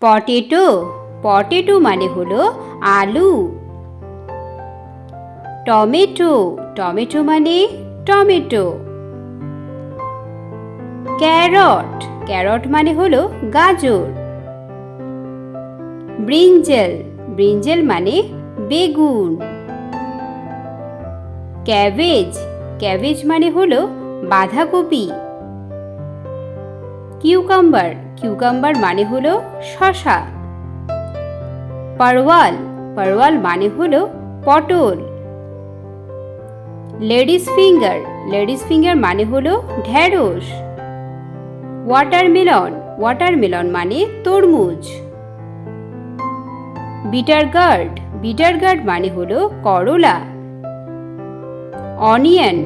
Potato potato মানে হলো আলু। টমেটো টমেটো মানে টমেটো। ক্যারট ক্যারট মানে হলো গাজর। ব্রিঞ্জেল ব্রিঞ্জেল মানে বেগুন। ক্যাবেজ ক্যাবেজ মানে হলো বাঁধাকপি। কিউকাম্বার। কিউকাম্বার মানে হলো শশা। পারওয়াল। পারওয়াল মানে হলো পটল। Ladies finger. লেডিস ফিঙ্গার মানে হলো ঢ্যাঁড়স ওয়াটারমেলন। ওয়াটারমেলন মানে তরমুজ। বিটার গার্ড বিটার গার্ড মানে হলো করলা। অনিয়ন।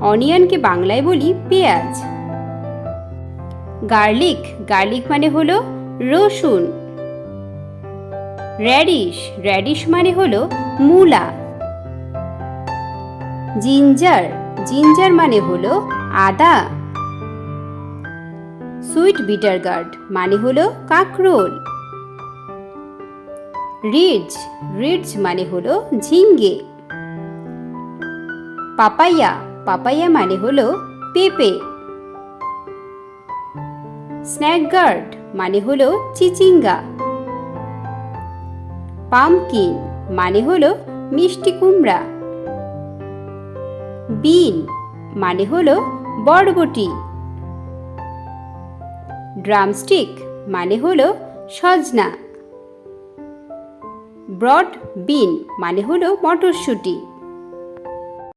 অনিয়নকে বাংলায় বলি পেঁয়াজ। গার্লিক গার্লিক মানে হলো রসুন। র্যাডিশ র্যাডিশ মানে হলো মূলা। জিঞ্জার জিঞ্জার মানে হলো আদা। সুইট বিটার গার্ড মানে হলো কাকরোল। রিডস রিডস মানে হলো ঝিঙ্গে। পাপাইয়া পাপাইয়া মানে হলো পেঁপে। স্ন্যাক গার্ড মানে হলো চিচিঙ্গা। পামকিন মানে হলো মিষ্টি কুমড়া। বিন মানে হলো বরবটি। ড্রামস্টিক মানে হলো সজনা। ব্রড বিন মানে হলো মটরশুঁটি।